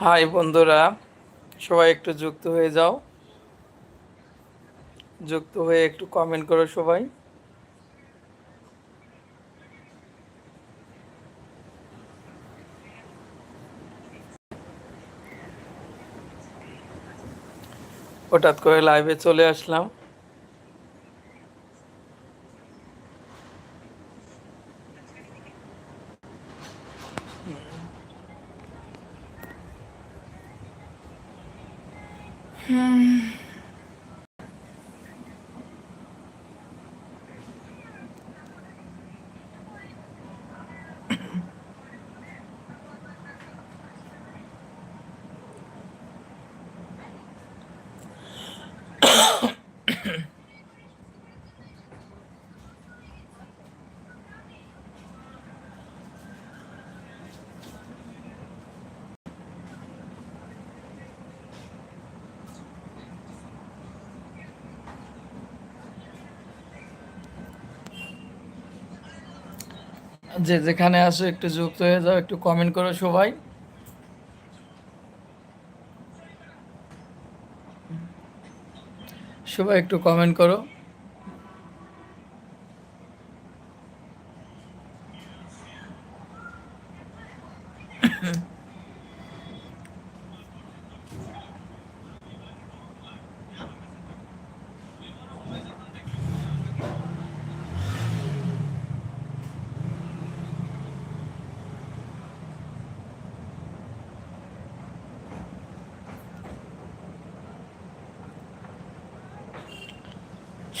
High বন্ধুরা, সবাই একটু যুক্ত হয়ে যাও। যুক্ত হয়ে একটু কমেন্ট করো সবাই। হঠাৎ করে লাইভে চলে আসলাম। যে যেখানে আসো, একটু যুক্ত হয়ে যাও, একটু কমেন্ট করো সবাই। সবাই একটু কমেন্ট করো।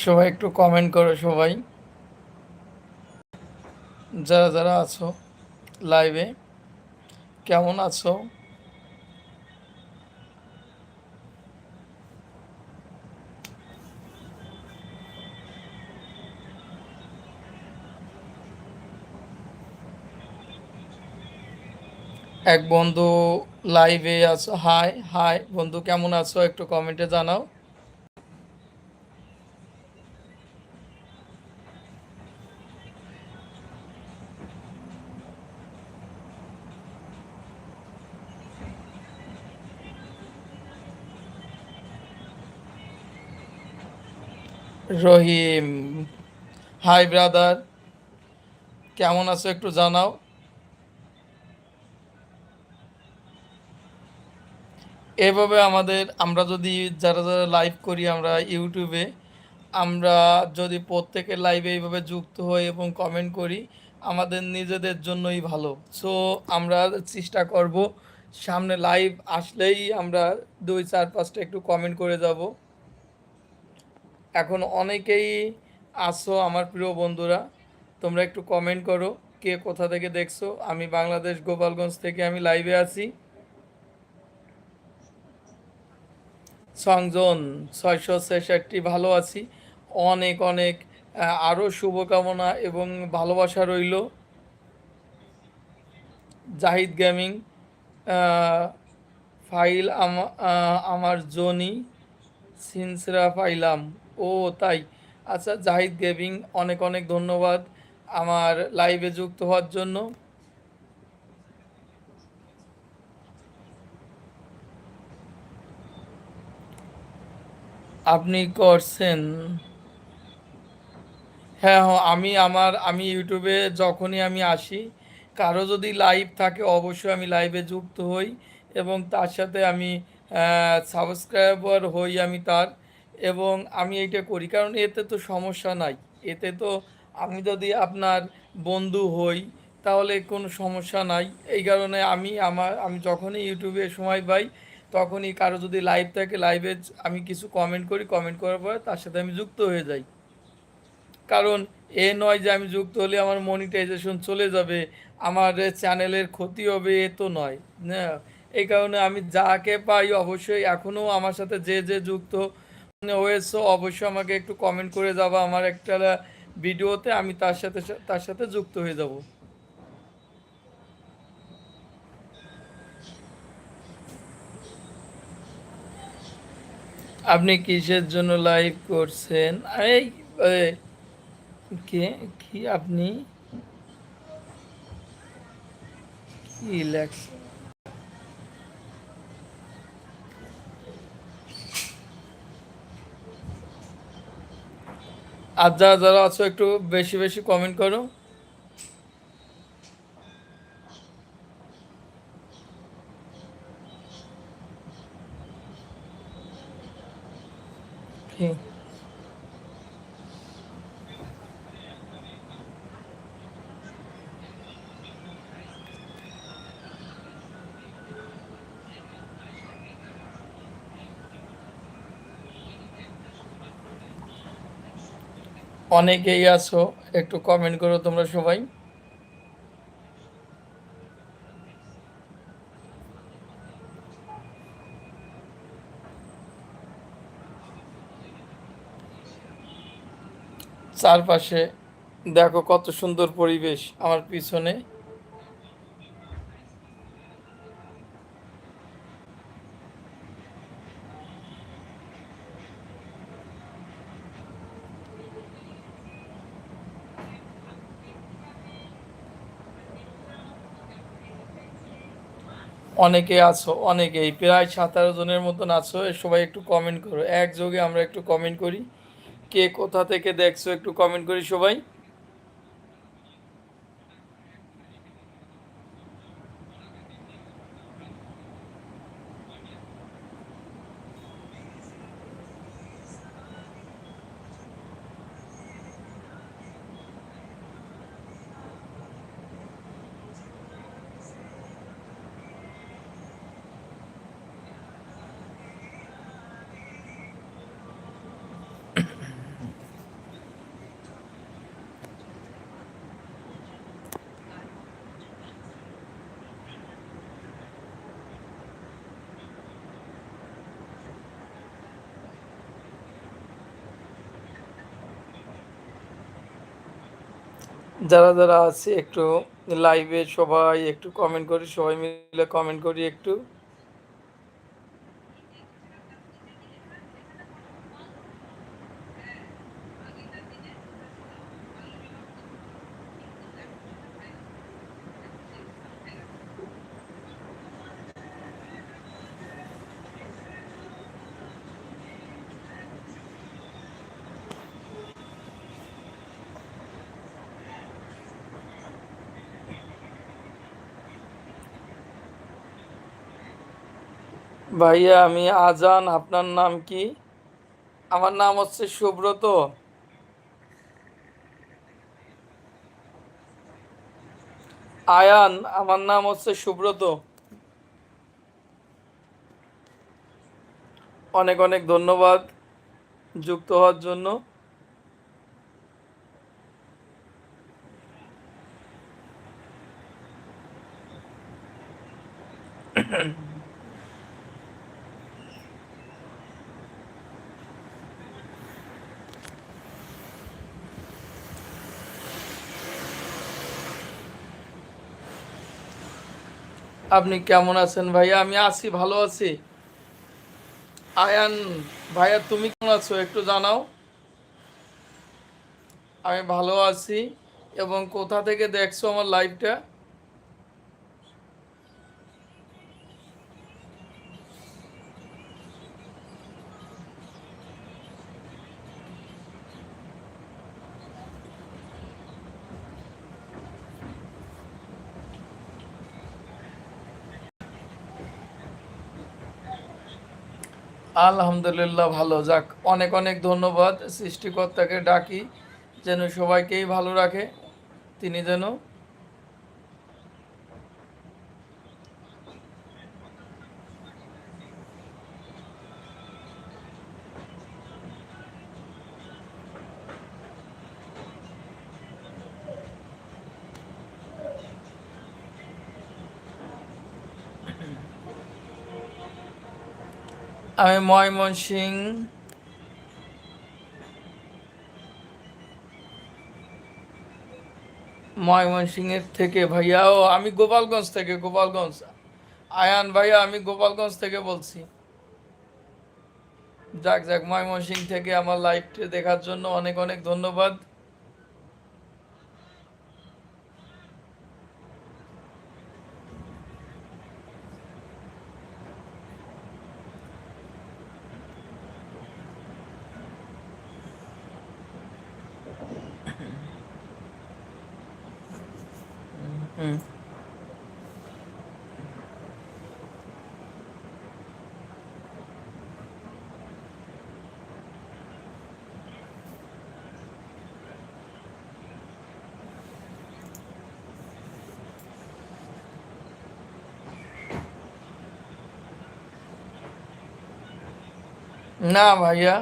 সবাই একটু কমেন্ট করো সবাই। যারা যারা আছো লাইভে কেমন আছো? এক বন্ধু লাইভে আছো হাই হাই বন্ধু কেমন আছো? একটু কমেন্টে জানাও। রহিম। হাই ব্রাদার কেমন আছো একটু জানাও। এভাবে আমাদের, আমরা যদি যারা যারা লাইভ করি আমরা ইউটিউবে আমরা যদি প্রত্যেকের লাইভে এইভাবে যুক্ত হই এবং কমেন্ট করি, আমাদের নিজেদের জন্যই ভালো। সো আমরা চেষ্টা করব, সামনে লাইভ আসলেই আমরা দুই, চার, পাঁচটা একটু কমেন্ট করে যাব। এখন অনেকেই আসো আমার প্রিয় বন্ধুরা। তোমরা একটু কমেন্ট করো, কে কোথা থেকে দেখছ? আমি বাংলাদেশ গোপালগঞ্জ থেকে আমি লাইভে আছি। সংজন ছয়শো ছেষট্টি, ভালো আছি। অনেক অনেক আরও শুভকামনা এবং ভালোবাসা রইল। জাহিদ গেমিং ফাইল আমার জনি, সিনসরা পাইলাম ও তাই। আচ্ছা জাহিদ গেভিং, অনেক অনেক ধন্যবাদ আমার লাইভে যুক্ত হওয়ার জন্য। আপনি করছেন। হ্যাঁ হ্যাঁ আমি আমার, আমি ইউটিউবে যখনই আমি আসি, কারও যদি লাইভ থাকে অবশ্যই আমি লাইভে যুক্ত হই এবং তার সাথে আমি সাবস্ক্রাইবার হই আমি তার। এবং আমি এইটা করি। কারণ এতে তো সমস্যা নাই। এতে তো আমি যদি আপনার বন্ধু হই, তাহলে কোনো সমস্যা নাই। এই কারণে আমি আমার, আমি যখনই ইউটিউবে সময় পাই, তখনই কারও যদি লাইভ থাকে লাইভে আমি কিছু কমেন্ট করি। কমেন্ট করার পরে তার সাথে আমি যুক্ত হয়ে যাই। কারণ এ নয় যে আমি যুক্ত হলে আমার মনিটাইজেশন চলে যাবে, আমার চ্যানেলের ক্ষতি হবে, এ তো নয়। এই কারণে আমি যাকে পাই অবশ্যই এখনও আমার সাথে যে যে যুক্ত হয়েছে অবশ্যই আমাকে একটু কমেন্ট করে যাব আমার একটা ভিডিওতে আমি তার সাথে তার সাথে যুক্ত হয়ে যাব। আপনি কিসের জন্য লাইভ করছেন? এই কে, কি আপনি? কি লেখছেন? আর যারা যারা আছো একটু বেশি বেশি কমেন্ট করো কি? অনেকেই আছো একটু কমেন্ট করো তোমরা সবাই। চারপাশে দেখো কত সুন্দর পরিবেশ আমার পিছনে। অনেকে আছো, অনেকেই, প্রায় সাতারো জনের মতন আছো সবাই একটু কমেন্ট করো। একযোগে আমরা একটু কমেন্ট করি। কে কোথা থেকে দেখছ একটু কমেন্ট করি সবাই। যারা যারা আছে একটু লাইভে সবাই একটু কমেন্ট করি সবাই মিলে কমেন্ট করি একটু। ভাইয়া, আমি আজান, আপনার নাম কি? আমার নাম হচ্ছে সুব্রত। আয়ান, আমার নাম হচ্ছে সুব্রত। অনেক অনেক ধন্যবাদ যুক্ত হওয়ার জন্য। আপনি কেমন আছেন ভাইয়া? আমি আছি, ভালো আছি। আয়ান, ভাইয়া তুমি কেমন আছো? একটু জানাও। আমি ভালো আছি এবং কোথা থেকে দেখছ আমার লাইভটা আলহামদুলিল্লাহ ভালো। যাক অনেক অনেক ধন্যবাদ সৃষ্টিকর্তাকে ডাকি যেন সবাইকেই ভালো রাখে তিনি যেন আমি ময়মনসিং। ময়মনসিংহের থেকে ভাইয়া, ও আমি গোপালগঞ্জ থেকে, গোপালগঞ্জ। আয়ান ভাইয়া, আমি গোপালগঞ্জ থেকে বলছি। যাক যাক, ময়মনসিং থেকে আমার লাইভটি দেখার জন্য অনেক অনেক ধন্যবাদ। না ভাইয়া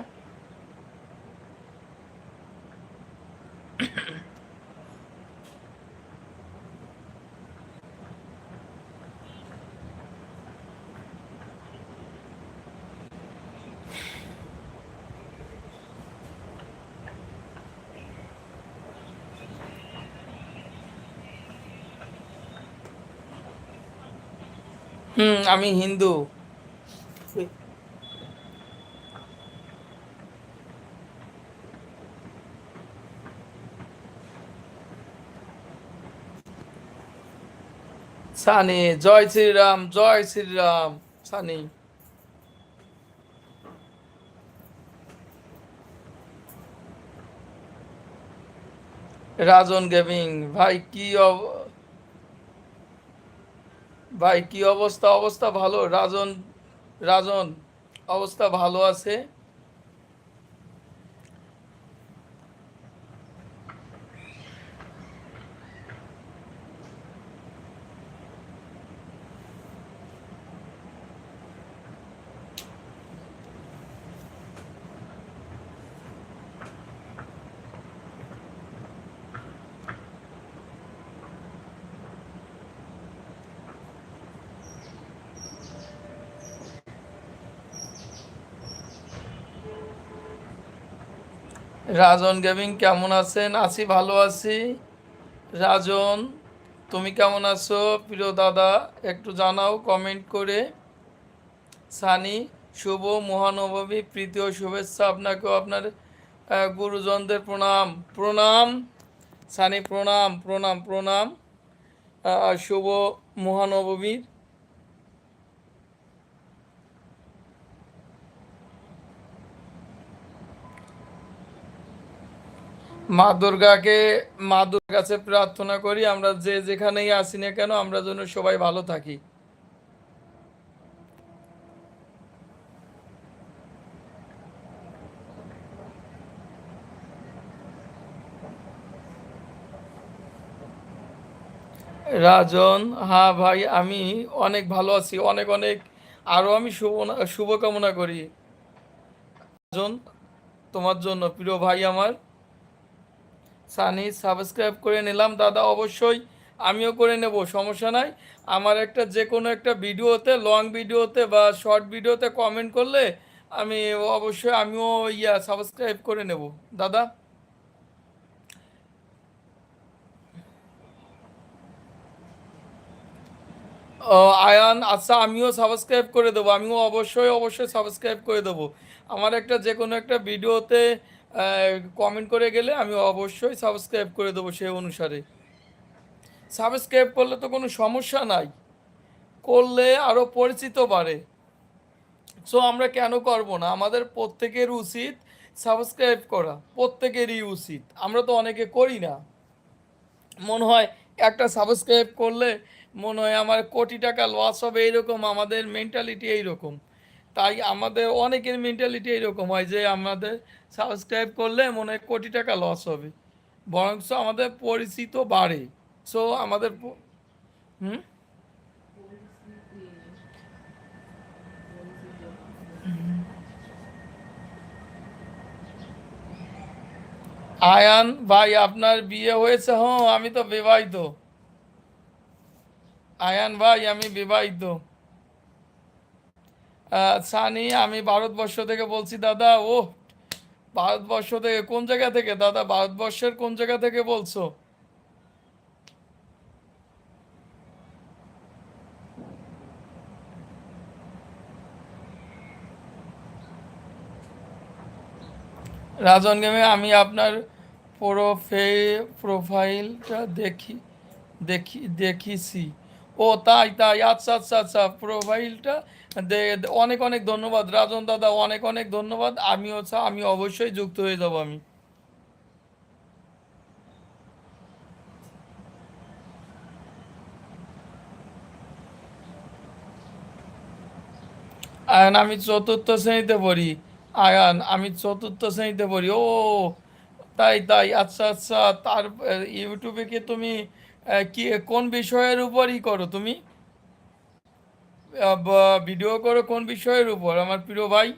হুম আমি হিন্দু সানি, জয় শ্রীরাম জয় শ্রীরাম, সানি। রাজন গেমিং, ভাই কি ভাই কি অবস্থা? অবস্থা ভালো। রাজন রাজন, অবস্থা ভালো আছে? রাজন গেমিং, কেমন আছেন? আছি, ভালো আছি। রাজন, তুমি কেমন আছো? প্রিয় দাদা, একটু জানাও কমেন্ট করে। সানি, শুভ মহানবমী, প্রীতি ও শুভেচ্ছা আপনাকেও আপনার গুরুজনদের প্রণাম। প্রণাম, সানি, প্রণাম প্রণাম প্রণাম। শুভ মহানবমীর মা দুর্গাকে, মা দুর্গার কাছে প্রার্থনা করি, আমরা যে যেখানেই আসি না কেন, আমরা যেন সবাই ভালো থাকি। রাজন হ্যাঁ ভাই, আমি অনেক ভালো আছি, অনেক অনেক। আরও আমি শুভ, শুভকামনা করি। রাজন, তোমার জন্য, প্রিয় ভাই আমার। সানি সাবস্ক্রাইব করে নিলাম। দাদা, অবশ্যই আমিও করে নেব, সমস্যা নাই। আমার একটা যে কোনো একটা ভিডিওতে লং ভিডিওতে বা শর্ট ভিডিওতে কমেন্ট করলে আমি অবশ্যই আমিও ইয়া সাবস্ক্রাইব করে নেব। দাদা? আয়ান আচ্ছা আমিও সাবস্ক্রাইব করে দেবো। আমিও অবশ্যই অবশ্যই সাবস্ক্রাইব করে দেবো। আমার একটা যে কোনো একটা ভিডিওতে কমেন্ট করে গেলে আমি অবশ্যই সাবস্ক্রাইব করে দেবো সেই অনুসারে। সাবস্ক্রাইব করলে তো কোনো সমস্যা নাই। করলে আরও পরিচিত বাড়ে। সো আমরা কেন করব না? আমাদের প্রত্যেকের উচিত সাবস্ক্রাইব করা। প্রত্যেকেরই উচিত। আমরা তো অনেকে করি না। মনে হয় একটা সাবস্ক্রাইব করলে মনে হয় আমার কোটি টাকা লস হবে, এইরকম আমাদের মেন্টালিটি এইরকম। তাই আমাদের অনেকের মেন্টালিটি এইরকম হয় যে আমাদের সাবস্ক্রাইব করলে মনে হয় কোটি টাকা লস হবে। বরঞ্চ আমাদের পরিচিত বাড়ে। সো আমাদের হুম? আয়ান, ভাই, আপনার বিয়ে হয়েছে হ্যাঁ আমি তো বিবাহিত। আয়ান, ভাই, আমি বিবাহিত। সানি, আমি ভারতবর্ষ থেকে বলছি, দাদা ও ভারতবর্ষ থেকে কোন জায়গা থেকে? দাদা, ভারতবর্ষের কোন জায়গা থেকে বলছো? রাজন গেমে আমি আপনার প্রোফে প্রোফাইলটা দেখি দেখি, দেখিছি। ও, তাই তাই আচ্ছা আচ্ছা আচ্ছা প্রোফাইলটা অনেক অনেক ধন্যবাদ। রাজন দাদা, অনেক অনেক ধন্যবাদ। আমিও চা- আমি অবশ্যই যুক্ত হয়ে যাব আমি। আয়ান, আমি চতুর্থ শ্রেণীতে পড়ি। আয়ান, আমি চতুর্থ শ্রেণীতে পড়ি। ও, তাই তাই আচ্ছা আচ্ছা তার ইউটিউবে কি তুমি কি, কোন বিষয়ের উপরই করো তুমি? ভিডিও করো কোন বিষয়ের উপর? আমার প্রিয় ভাই।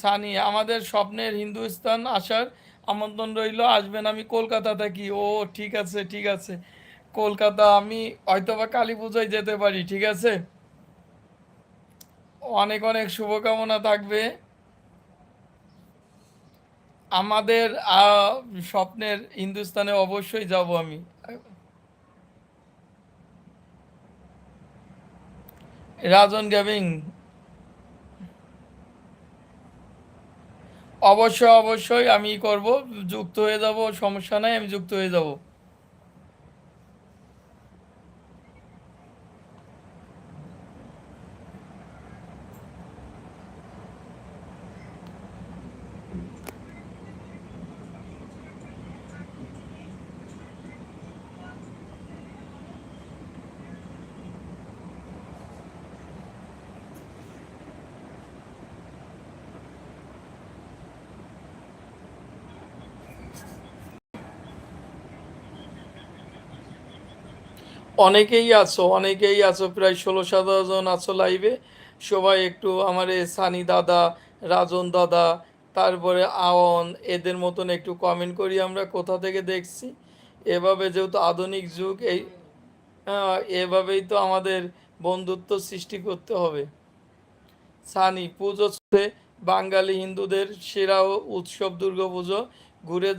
সানি, আমাদের স্বপ্নের হিন্দুস্তান আসার আমন্ত্রণ রইল। আসবেন আমি কলকাতা থাকি ও, ঠিক আছে ঠিক আছে। কলকাতা, আমি হয়তোবা কালী পুজোয় যেতে পারি, ঠিক আছে? অনেক অনেক শুভকামনা থাকবে। আমাদের স্বপ্নের হিন্দুস্তানে অবশ্যই যাব আমি। রাজন গেমিং অবশ্যই অবশ্যই আমি করব, যুক্ত হয়ে যাব, সমস্যা নাই, আমি যুক্ত হয়ে যাব। অনেকেই আছো অনেকেই আছো, প্রায় ষোলো সতেরো জন আছো লাইভে সবাই একটু আমার সানি দাদা, রাজন দাদা, তারপরে আওয়ান, এদের মতন একটু কমেন্ট করি আমরা কোথা থেকে দেখছি। এভাবে যেহেতু আধুনিক যুগ, এই এভাবেই তো আমাদের বন্ধুত্ব সৃষ্টি করতে হবে। সানি, পুজো বাঙালি হিন্দুদের সেরা উৎসব দুর্গাপুজো। ঘুরে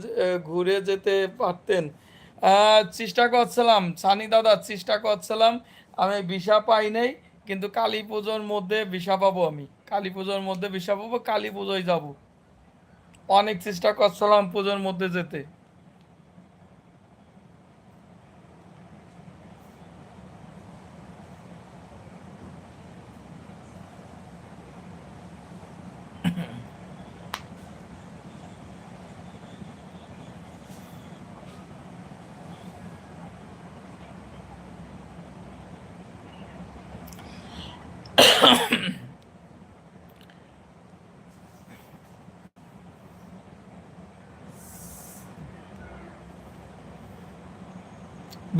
ঘুরে যেতে পারতেন চেষ্টা করছিলাম, সানি দাদা, চেষ্টা করছিলাম। আমি ভিসা পাই নাই, কিন্তু কালী পুজোর মধ্যে ভিসা পাবো আমি। কালী পুজোর মধ্যে ভিসা পাবো, কালী পুজোয় যাব। অনেক চেষ্টা করছিলাম পুজোর মধ্যে যেতে।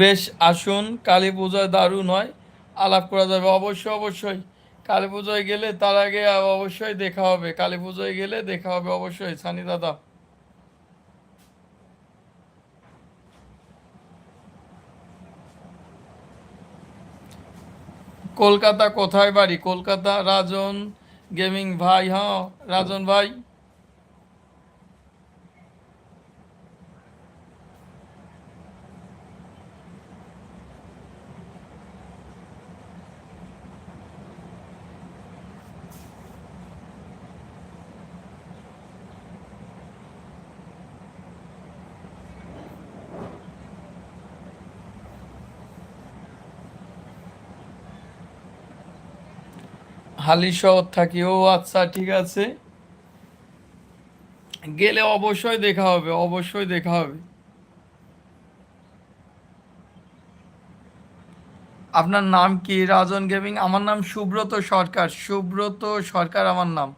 বেশ, আসুন, কালী পুজোয় দারুণ হয় আলাপ করা যাবে। অবশ্যই অবশ্যই। কালী পুজোয় গেলে তার আগে অবশ্যই দেখা হবে। কালী পুজোয় গেলে দেখা হবে অবশ্যই, সানি দাদা। কলকাতা কোথায় বাড়ি? কলকাতা, রাজন গেমিং ভাই হ্যাঁ রাজন ভাই। হালি শহর থাকি। ও আচ্ছা ঠিক আছে। গেলে অবশ্যই দেখা হবে, অবশ্যই দেখা হবে। আপনার নাম কি? রাজন গেমিং, আমার নাম সুব্রত সরকার। সুব্রত সরকার আমার নাম।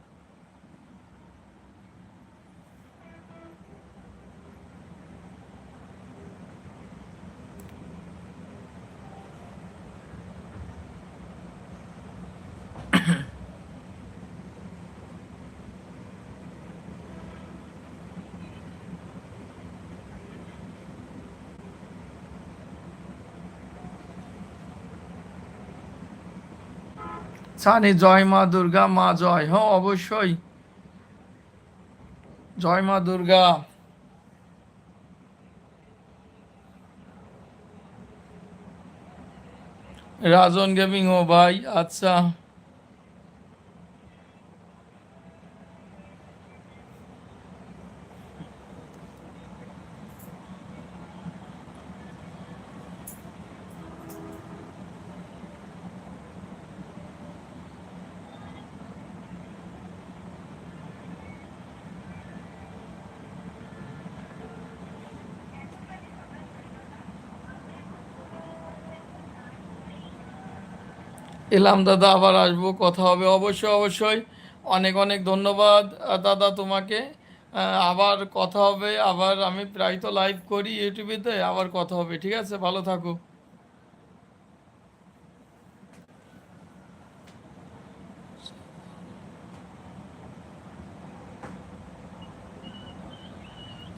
সানি জয় মা দুর্গা, মা জয়। হ্যাঁ অবশ্যই। জয় মা দুর্গা। রাজন গেমিং ও ভাই আচ্ছা। এলাম দাদা, আবার আসব, কথা হবে। অবশ্যই অবশ্যই। অনেক অনেক ধন্যবাদ। দাদা তোমাকে। আবার কথা হবে। আবার আমি প্রায় তো লাইভ করি ইউটিউবেতে, আবার কথা হবে। ঠিক আছে? ভালো থাকো।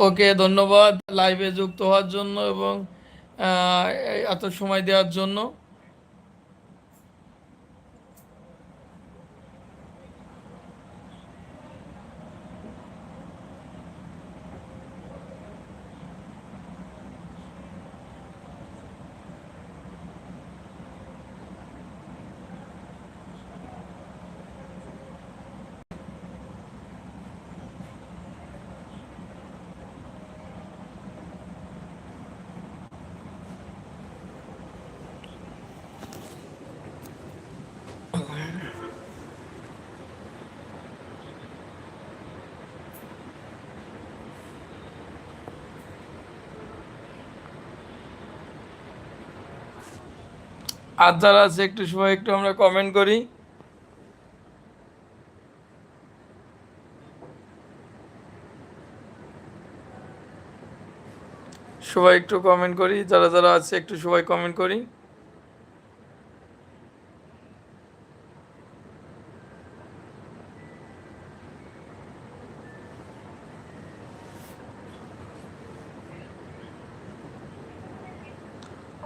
ওকে, ধন্যবাদ। লাইভে যুক্ত হওয়ার জন্য এবং এত সময় দেওয়ার জন্য। আর যারা আছে, একটু সময় একটু আমরা কমেন্ট করি। সবাই একটু কমেন্ট করি, যারা যারা আছে, একটু সবাই কমেন্ট করি।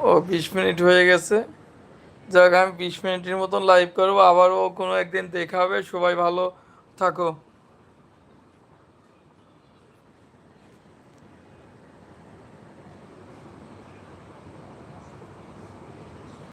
ও, বিশ মিনিট হয়ে গেছে। যাক, আমি বিশ মিনিটের মতন লাইভ করব, আবারও কোনো একদিন দেখা হবে। সবাই ভালো থাকো।